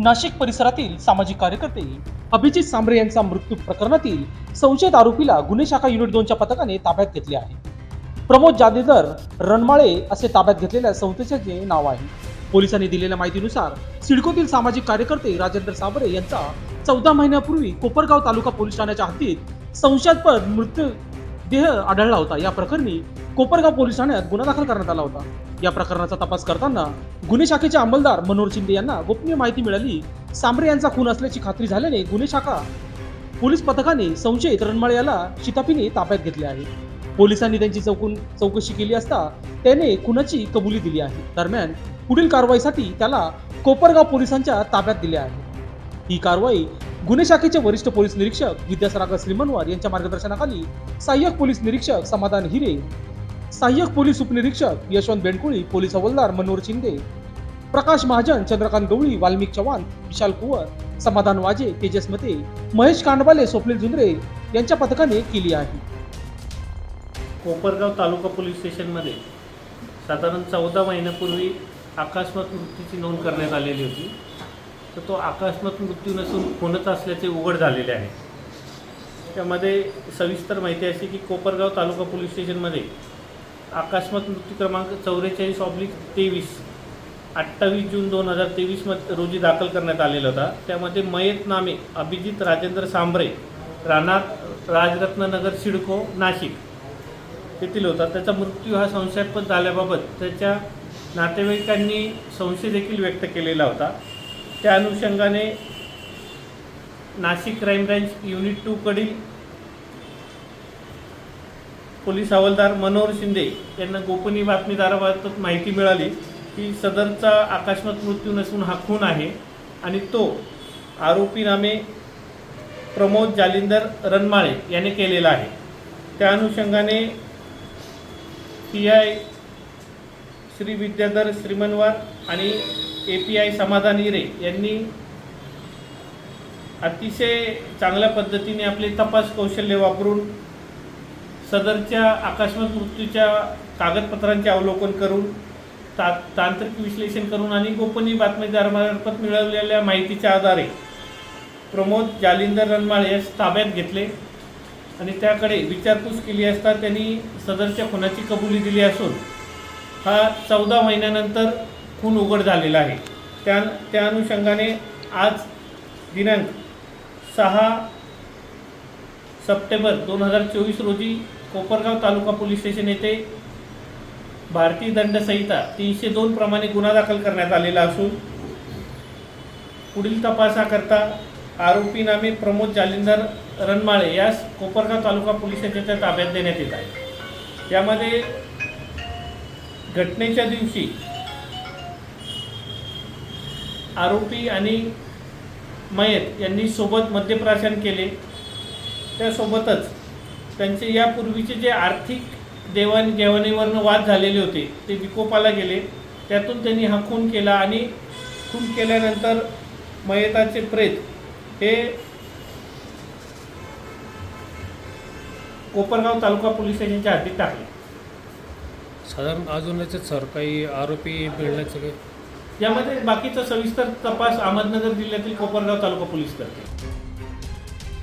नाशिक परिसरातील सामाजिक कार्यकर्ते अभिजित सांबरे यांचा मृत्यू प्रकरणातील संशयित आरोपीला गुन्हे शाखा युनिट दोनच्या पथकाने ताब्यात घेतले आहे. प्रमोद जादेदर रणमाळे असे ताब्यात घेतलेल्या संस्थेचे नाव आहे. पोलिसांनी दिलेल्या माहितीनुसार सिडकोतील सामाजिक कार्यकर्ते राजेंद्र सांबरे यांचा चौदा महिन्यापूर्वी कोपरगाव तालुका पोलीस ठाण्याच्या हद्दीत संशयास्पद मृत्यूदेह आढळला होता. या प्रकरणी कोपरगाव पोलीस ठाण्यात गुन्हा दाखल करण्यात आला होता. या प्रकरणाचा तपास करताना गुन्हे शाखेचे अंमलदार मनोहर शिंदे यांना गोपनीय माहिती मिळाली. सांबरे यांचा खून असल्याची खात्री झाल्याने गुन्हे शाखा पोलीस पथकाने संशयित रणमाळे याला शितापीने ताब्यात घेतले आहे. पोलिसांनी त्यांची चौकून चौकशी केली असता त्याने खुनाची कबुली दिली आहे. दरम्यान पुढील कारवाईसाठी त्याला कोपरगाव पोलिसांच्या ताब्यात दिले आहे. ही कारवाई गुन्हे शाखेचे वरिष्ठ पोलीस निरीक्षक विद्यासागर श्रीमनवार यांच्या मार्गदर्शनाखाली सहाय्यक पोलीस निरीक्षक समाधान हिरे सहाय्यक पोलीस उपनिरीक्षक यशवंत बेंडकुळी पोलीस हवलदार मनोहर शिंदे प्रकाश महाजन चंद्रकांत गवळी वाल्मिक चव्हाण विशाल कुवर समाधान वाजे तेजस मते महेश कांडवाले स्वप्नील जुंद्रे यांच्या पथकाने केली आहे. कोपरगाव तालुका पोलीस स्टेशनमध्ये साधारण चौदा महिन्यापूर्वी आकस्मात मृत्यूची नोंद करण्यात आलेली होती. तर तो आकस्मात मृत्यू नसून खूनच असल्याचे उघड झालेले आहे. त्यामध्ये सविस्तर माहिती अशी की कोपरगाव तालुका पोलीस स्टेशनमध्ये अकस्मात मृत्यू क्रमांक चौवेचाळीस ऑब्लिक तेवीस अठ्ठावीस जून दोन हजार तेवीस रोजी दाखल करण्यात आलेला होता. त्यामध्ये मयत नामे अभिजित राजेंद्र सांबरे राहणार राजरत्ननगर सिडको नाशिक तेथील होता. त्याचा मृत्यू हा संशयास्पद झाल्याबाबत त्याच्या नातेवाईकांनी संशय देखील व्यक्त केलेला होता. त्या अनुषंगाने नाशिक क्राईम ब्रँच युनिट टूकडील पोलीस हवालदार मनोहर शिंदे यांना गोपनीय बातमीदाराबाबत माहिती मिळाली की सदरचा अकस्मात मृत्यू नसून हा खून आहे आणि तो आरोपी नामे प्रमोद जालिंदर रणमाळे याने केलेला आहे. त्या अनुषंगाने पी आय श्री विद्याधर श्रीमनवार आणि ए पी आय समाधान हिरे यांनी अतिशय चांगल्या पद्धतीने आपले तपास कौशल्य वापरून सदरच्या आकस्मिक मृत्यूच्या कागदपत्रांचे अवलोकन करून ता तांत्रिक विश्लेषण करून आणि गोपनीय बातमीदारामार्फत मिळवलेल्या माहितीच्या आधारे प्रमोद जालिंदर रणमाळे यास ताब्यात घेतले आणि त्याकडे विचारपूस केली असता त्यांनी सदरच्या खुनाची कबुली दिली असून हा चौदा महिन्यानंतर खून उघड झालेला आहे. त्या त्या अनुषंगाने आज दिनांक सहा सप्टेंबर दोन हजार चोवीस रोजी कोपरगाव तालुका पोलीस स्टेशन येथे भारतीय दंडसंहिता तीनशे दोन प्रमाणे गुन्हा दाखल करण्यात आलेला असून पुढील तपासाकरता आरोपी नामे प्रमोद जालिंदर रणमाळे यास कोपरगाव तालुका पोलिसांच्या ताब्यात देण्यात येत आहे. यामध्ये घटनेच्या दिवशी आरोपी आणि मयत यांनी सोबत मद्यप्राशन केले. त्यासोबतच त्यांचे यापूर्वीचे जे आर्थिक देवाणघेवाणीवरनं वाद झालेले होते ते विकोपाला गेले. त्यातून त्यांनी हा खून केला आणि खून केल्यानंतर मयताचे प्रेत हे कोपरगाव तालुका पोलीस स्टेशनच्या हद्दीत टाकले. साधारण अजून याच्यात सर काही आरोपी मिळण्याचं काही? यामध्ये बाकीचा सविस्तर तपास अहमदनगर जिल्ह्यातील कोपरगाव तालुका पोलीस करते